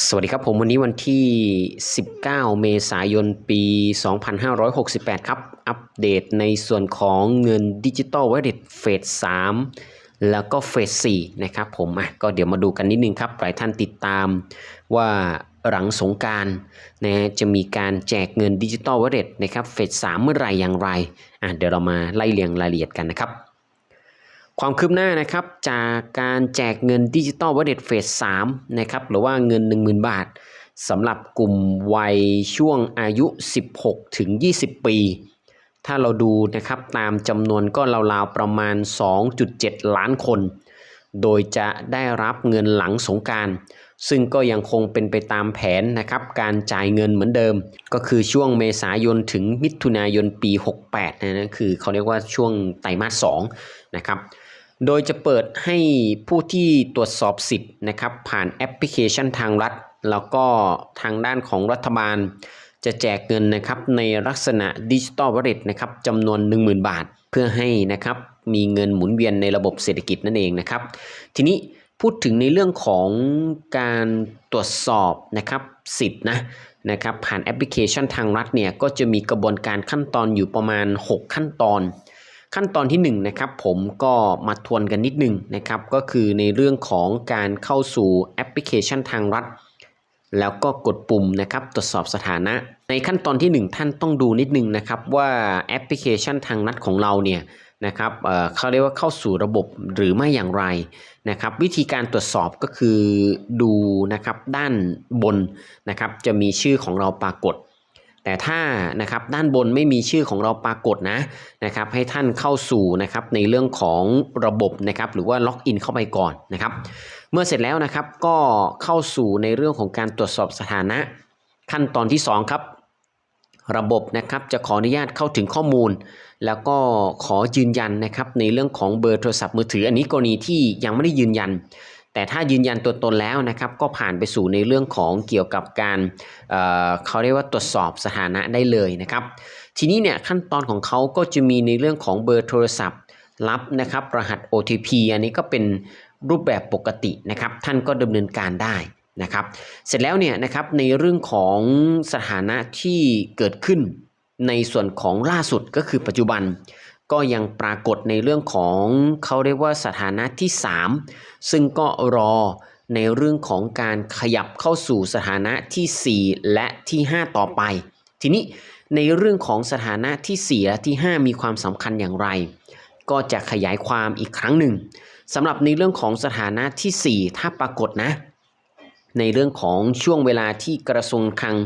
สวัสดีครับผมวันนี้วันที่ 19 เมษายน ปี 2568 ครับ อัปเดตในส่วนของเงินดิจิตอลวอลเล็ตเฟส3แล้วก็เฟส4นะครับผมอะก็เดี๋ยวมาดูกันนิดนึงครับ หลายท่านติดตามว่าหลังสงการนะจะมีการแจกเงินดิจิตอลวอลเล็ตนะครับเฟส3เมื่อไหร่อย่างไรอะเดี๋ยวเรามาไล่เรียงรายละเอียดกันนะครับ ความคืบหน้านะครับจากการแจกเงินดิจิตอลวอลเล็ตเฟส3นะครับหรือว่าเงิน 10,000 บาทสำหรับกลุ่มวัยช่วงอายุ 16 ถึง 20 ปี ถ้าเราดูนะครับตามจำนวนก็ราวๆประมาณ 2.7 ล้านคน โดยจะได้รับเงินหลังสงการ ซึ่งก็ยังคงเป็นไปตามแผนนะครับการจ่ายเงินเหมือนเดิม ก็คือช่วงเมษายนถึงมิถุนายนปี 68นะนะคือเขาเรียกว่าช่วงไตรมาส2นะครับ โดยจะเปิดให้ผู้ที่ตรวจสอบสิทธิ์นะครับผ่านแอปพลิเคชันทางรัฐ แล้วก็ทางด้านของรัฐบาล จะแจกเงินนะครับในลักษณะดิจิตอลวอลเล็ตนะครับจำนวน 10,000 บาท เพื่อให้นะครับมีเงินหมุนเวียนในระบบเศรษฐกิจนั่นเองนะครับ ทีนี้พูดถึงในเรื่องของการตรวจสอบนะครับสิทธิ์นะนะครับผ่านแอปพลิเคชันทางรัฐเนี่ยก็จะมีกระบวนการขั้นตอนอยู่ประมาณ 6 ขั้นตอน ขั้นตอนที่1นงนะครับผมก็มาทวนกันนิดนึงนะครับ ก็คือในเรื่องของการเข้าสู่แอปพลิเคชันทางรัฐ แล้วก็กดปุ่มนะครับตรวจสอบสถานะ ในขั้นตอนที่ 1 ท่านต้องดูนิดนึงนะครับว่าแอปพลิเคชันทางรัฐของเราเนี่ยนะครับเเขาเรียกว่าเข้าสู่ระบบหรือไม่อย่างไรนะครับ วิธีการตรวจสอบก็คือดูนะครับด้านบนนะครับจะมีชื่อของเราปรากฏ แต่ถ้านะครับด้านบนไม่มีชื่อของเราปรากฏนะนะครับให้ท่านเข้าสู่นะครับในเรื่องของระบบนะครับหรือว่าล็อกอินเข้าไปก่อนนะครับเมื่อเสร็จแล้วนะครับก็เข้าสู่ในเรื่องของการตรวจสอบสถานะ ขั้นตอนที่ 2 ครับ ระบบนะครับจะขออนุญาตเข้าถึงข้อมูล แล้วก็ขอยืนยันนะครับในเรื่องของเบอร์โทรศัพท์มือถือ อันนี้กรณีที่ยังไม่ได้ยืนยัน แต่ถ้ายืนยันตัวตนแล้วนะครับก็ผ่านไปสู่ในเรื่องของเกี่ยวกับการเเขาเรียกว่าตรวจสอบสถานะได้เลยนะครับ ทีนี้เนี่ยขั้นตอนของเขาก็จะมีในเรื่องของเบอร์โทรศัพท์รับนะครับรหัส OTP อันนี้ก็เป็นรูปแบบปกตินะครับ ท่านก็ดำเนินการได้นะครับ เสร็จแล้วเนี่ยนะครับในเรื่องของสถานะที่เกิดขึ้นในส่วนของล่าสุดก็คือปัจจุบัน ก็ยังปรากฏในเรื่องของเขาเรียกว่าสถานะที่ 3 ซึ่งก็รอในเรื่องของการขยับเข้าสู่สถานะที่ 4 และที่ 5 ต่อไป ทีนี้ในเรื่องของสถานะที่ 4 และที่ 5 มีความสำคัญอย่างไร ก็จะขยายความอีกครั้งหนึ่งสำหรับในเรื่องของสถานะที่ 4 ถ้าปรากฏนะ ในเรื่องของช่วงเวลาที่กระทรวงคลัง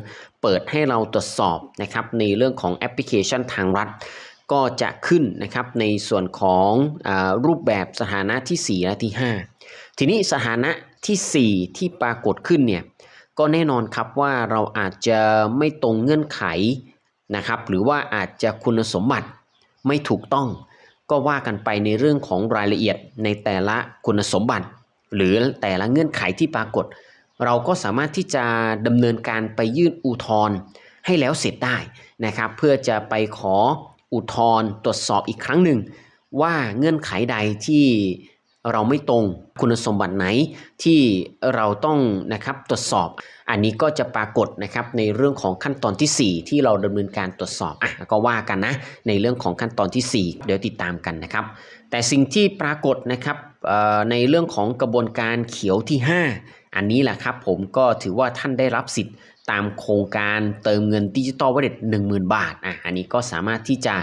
เปิดให้เราตรวจสอบนะครับในเรื่องของแอปพลิเคชันทางรัฐ ก็จะขึ้นนะครับในส่วนของอรูปแบบสถานะที่ 4 และที่ 5 ทีนี้สถานะที่ 4 ที่ปรากฏขึ้นเนี่ยก็แน่นอนครับว่าเราอาจจะไม่ตรงเงื่อนไขนะครับ หรือว่าอาจจะคุณสมบัติไม่ถูกต้อง ก็ว่ากันไปในเรื่องของรายละเอียดในแต่ละคุณสมบัติ หรือแต่ละเงื่อนไขที่ปรากฏ เราก็สามารถที่จะดำเนินการไปยื่นอุทธรณ์ให้แล้วเสร็จได้นะครับ เพื่อจะไปขอ อุทธรณ์ตรวจสอบอีกครั้งหนึ่ง ว่าเงื่อนไขใดที่เราไม่ตรงคุณสมบัติไหนที่เราต้องนะครับตรวจสอบ อันนี้ก็จะปรากฏนะครับในเรื่องของขั้นตอนที่ 4 ที่เราดำเนินการตรวจสอบอะก็ว่ากันนะในเรื่องของขั้นตอนที่ 4 เดี๋ยวติดตามกันนะครับ แต่สิ่งที่ปรากฏนะครับในเรื่องของกระบวนการเขียวที่ 5 อันนี้แหละครับผมก็ถือว่าท่านได้รับสิทธิ์ ตามโครงการเติมเงินดิจิตอลวอลเล็ตหนึ่งหมื่นบาทอะอันนี้ก็สามารถที่จะ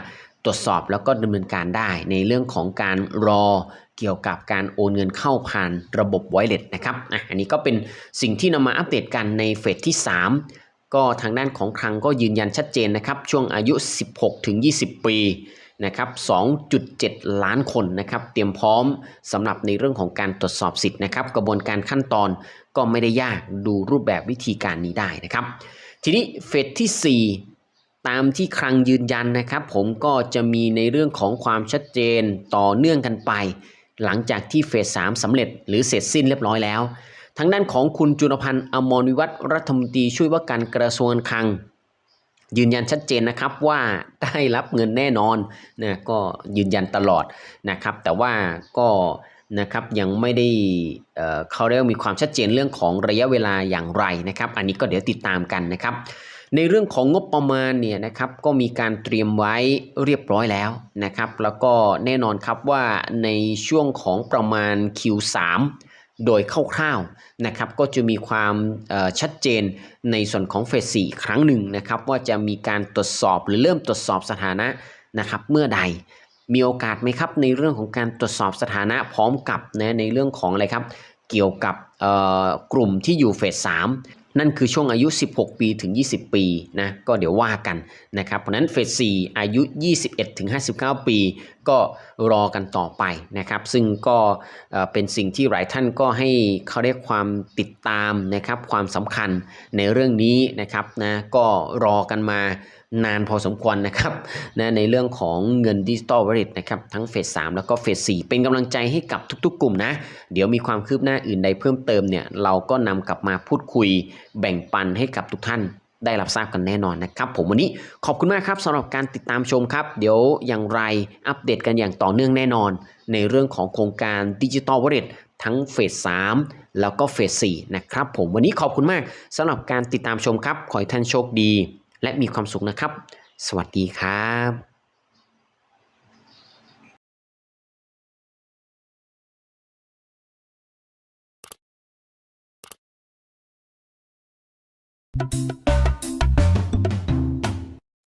ตรวจสอบแล้วก็ดำเนินการได้ในเรื่องของการรอเกี่ยวกับการโอนเงินเข้าผ่านระบบไวเลตนะครับอะอันนี้ก็เป็นสิ่งที่นำมาอัปเดตกันในเฟสที่ 3 ก็ทางด้านของคลังก็ยืนยันชัดเจนนะครับ ช่วงอายุ 16-20 ปี นะครับ 2.7 ล้านคนนะครับ เตรียมพร้อมสำหรับในเรื่องของการตรวจสอบสิทธิ์นะครับ กระบวนการขั้นตอนก็ไม่ได้ยากดูรูปแบบวิธีการนี้ได้นะครับ ทีนี้เฟสที่ 4 ตามที่คลังยืนยันนะครับ ผมก็จะมีในเรื่องของความชัดเจนต่อเนื่องกันไป หลังจากที่เฟส3สำเร็จหรือเสร็จสิ้นเรียบร้อยแล้วทางด้านของคุณจุลพันธ์อมรวิวัฒรัฐมนตรีช่วยว่าการกระทรวงการคลัง ยืนยันชัดเจนนะครับว่าได้รับเงินแน่นอนนะก็ยืนยันตลอดนะครับ แต่ว่าก็นะครับยังไม่ได้เขาเรียกมีความชัดเจนเรื่องของระยะเวลาอย่างไรนะครับ อันนี้ก็เดี๋ยวติดตามกันนะครับ ในเรื่องของงบประมาณเนี่ยนะครับก็มีการเตรียมไว้เรียบร้อยแล้วนะครับ แล้วก็แน่นอนครับว่าในช่วงของประมาณ Q3 โดยคร่าวๆนะครับก็จะมีความชัดเจนในส่วนของเฟส4ครั้งหนึ่งนะครับว่าจะมีการตรวจสอบหรือเริ่มตรวจสอบสถานะนะครับเมื่อใดมีโอกาสไหมครับในเรื่องของการตรวจสอบสถานะพร้อมกับนะในเรื่องของอะไรครับเกี่ยวกับกลุ่มที่อยู่เฟส3 นั่นคือช่วงอายุ 16 ปีถึง 20 ปีนะก็เดี๋ยวว่ากันนะครับเพราะนั้นเฟส 4 อายุ 21ถึง59 ปี ก็รอกันต่อไปนะครับ ซึ่งก็เป็นสิ่งที่หลายท่านก็ให้เขาเรียกความติดตามนะครับความสำคัญในเรื่องนี้นะครับนะก็รอกันมา นานพอสมควรนะครับนะในเรื่องของเงินดิจิตอลวอลเล็ตนะครับทั้งเฟส3แล้วก็เฟส4เป็นกำลังใจให้กับทุกๆ กลุ่มนะ เดี๋ยวมีความคืบหน้าอื่นใดเพิ่มเติมเนี่ยเราก็นำกลับมาพูดคุยแบ่งปันให้กับทุกท่านได้รับทราบกันแน่นอนนะครับ ผมวันนี้ขอบคุณมากครับสำหรับการติดตามชมครับ เดี๋ยวอย่างไรอัปเดตกันอย่างต่อเนื่องแน่นอน ในเรื่องของโครงการดิจิ t a l วอลเล็ตทั้งเฟส3แล้วก็เฟส4นะครับผมวันนี้ขอบคุณมากสำหรับการติดตามชมครับ ขอให้ท่านโชคดี และมีความสุขนะครับ สวัสดีครับ